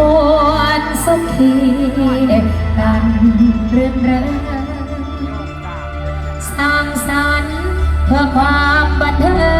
บวนสุขีกันเรื่อนเริงสร้างสรรค์เพื่อความบันเทิง